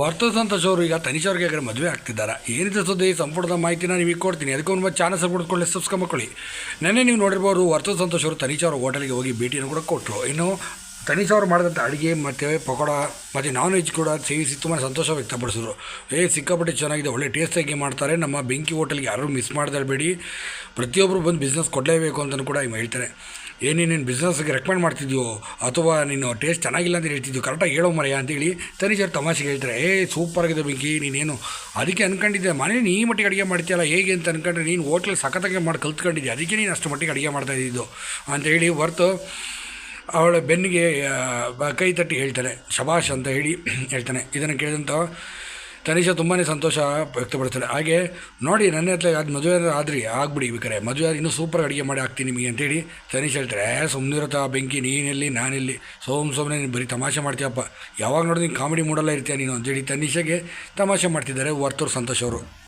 ವರ್ತ ಸಂತೋಷ್ ಅವರು ಈಗ ತನಿಷ್ ಅವ್ರಿಗೆ ಹಾಗಾದ್ರೆ ಮದುವೆ ಆಗ್ತಿದ್ದಾರೆ. ಏನಿದೆ ಸುದ್ದಿ? ಸಂಪುಟದ ಮಾಹಿತಿನ ನಿಮಗೆ ಕೊಡ್ತೀನಿ. ಅದಕ್ಕೆ ಒಂದು ಚಾನಲ್ ಸಬ್ಸ್ಕ್ರೈಬ್ ಮಾಡ್ಕೊಳ್ಳಿ ನೆನ್ನೆ ನೀವು ನೋಡಿರ್ಬೋದು ವರ್ತ ಸಂತೋಷ್ ಅವರು ತನಿಷ್ ಅವ್ರ ಹೋಟೆಲ್ಗೆ ಹೋಗಿ ಭೇಟಿಯನ್ನು ಕೂಡ ಕೊಟ್ಟರು ಇನ್ನು ತನಿಷ್ ಅವರು ಮಾಡಿದಂಥ ಅಡುಗೆ ಮತ್ತು ಪಕೋಡ ಮತ್ತು ನಾನ್ ವೆಜ್ ಕೂಡ ಸೇವಿಸಿ ತುಂಬ ಸಂತೋಷ ವ್ಯಕ್ತಪಡಿಸಿದ್ರು. ಏ, ಸಿಕ್ಕಾಪಟ್ಟೆ ಚೆನ್ನಾಗಿದೆ, ಒಳ್ಳೆ ಟೇಸ್ಟಾಗಿ ಮಾಡ್ತಾರೆ. ನಮ್ಮ ಬೆಂಕಿ ಹೋಟೆಲ್ಗೆ ಯಾರೂ ಮಿಸ್ ಮಾಡ್ದಲ್ಬೇಡಿ ಪ್ರತಿಯೊಬ್ಬರು ಬಂದು ಬಿಸ್ನೆಸ್ ಕೊಡಲೇಬೇಕು ಅಂತಲೂ ಕೂಡ ಇವ ಹೇಳ್ತಾರೆ. ಏನೇ ನೀನು ಬಿಸ್ನೆಸ್ಗೆ ರೆಕಮೆಂಡ್ ಮಾಡ್ತಿದ್ಯೋ ಅಥವಾ ನೀನು ಟೇಸ್ಟ್ ಚೆನ್ನಾಗಿಲ್ಲ ಅಂತ ಹೇಳ್ತಿದ್ಯೋ ಕರೆಕ್ಟಾಗಿ ಹೇಳೋ ಮರೆಯ ಅಂತೇಳಿ ತನಿಷ್ ಅವ್ರು ತಮಾಷೆಗೆ ಹೇಳ್ತಾರೆ, ಏ ಸೂಪರ್ ಆಗಿದೆ ಬೆಂಕಿ, ನೀನೇನು? ಅದಕ್ಕೆ ಅಂದ್ಕೊಂಡಿದ್ದೆ ಮನೇಲಿ ನೀ ಮಟ್ಟಿಗೆ ಅಡುಗೆ ಮಾಡ್ತೀಯಲ್ಲ, ಹೇಗೆ ಅಂತ ಅಂದ್ಕೊಂಡ್ರೆ ನೀನು ಹೋಟ್ಲಲ್ಲಿ ಸಖತ್ತಾಗಿ ಮಾಡಿ, ಕಲ್ತ್ಕೊಂಡಿದ್ದೆ, ಅದಕ್ಕೆ ನೀನು ಅಷ್ಟು ಮಟ್ಟಿಗೆ ಅಡುಗೆ ಇದ್ದಿದ್ದು ಅಂತೇಳಿ ಹೊರ್ತು ಅವಳ ಬೆನ್ನಿಗೆ ಕೈ ತಟ್ಟಿ ಹೇಳ್ತಾನೆ ಶಬಾಷ್ ಅಂತ ಹೇಳಿ ಹೇಳ್ತಾನೆ. ಇದನ್ನು ಕೇಳಿದಂಥ ತನಿಷ ತುಂಬಾ ಸಂತೋಷ ವ್ಯಕ್ತಪಡಿಸ್ತಾಳೆ. ಹಾಗೆ ನೋಡಿ ನನ್ನ ಹತ್ರ ಅದು ಮದುವೆ ಆದ್ರಿ ಆಗ್ಬಿಡಿ ಬೇಕಾರೆ ಮದುವೆ ಇನ್ನೂ ಸೂಪರ್ ಅಡುಗೆ ಮಾಡಿ ಹಾಕ್ತೀನಿ ನಿಮಗೆ ಅಂತೇಳಿ ತನಿಷ್ ಹೇಳ್ತಾರೆ ಸುಮ್ಮನಿರತ್ತ ಬೆಂಕಿ, ನೀನೆಲ್ಲಿ, ನಾನೆಲ್ಲಿ. ಸೋಮ್ ಸೋಮನೆ ನೀನು ಬರೀ ತಮಾಷೆ ಮಾಡ್ತೀಯಪ್ಪ. ಯಾವಾಗ ನೋಡಿದ್ರೆ ನೀನು ಕಾಮಿಡಿ ಮೂಡಲ್ಲ ಇರ್ತೀಯ ನೀನು ಅಂತೇಳಿ ತನಿಷೆಗೆ ತಮಾಷೆ ಮಾಡ್ತಿದ್ದಾರೆ ವರ್ತೂರು ಸಂತೋಷ್ ಅವರು.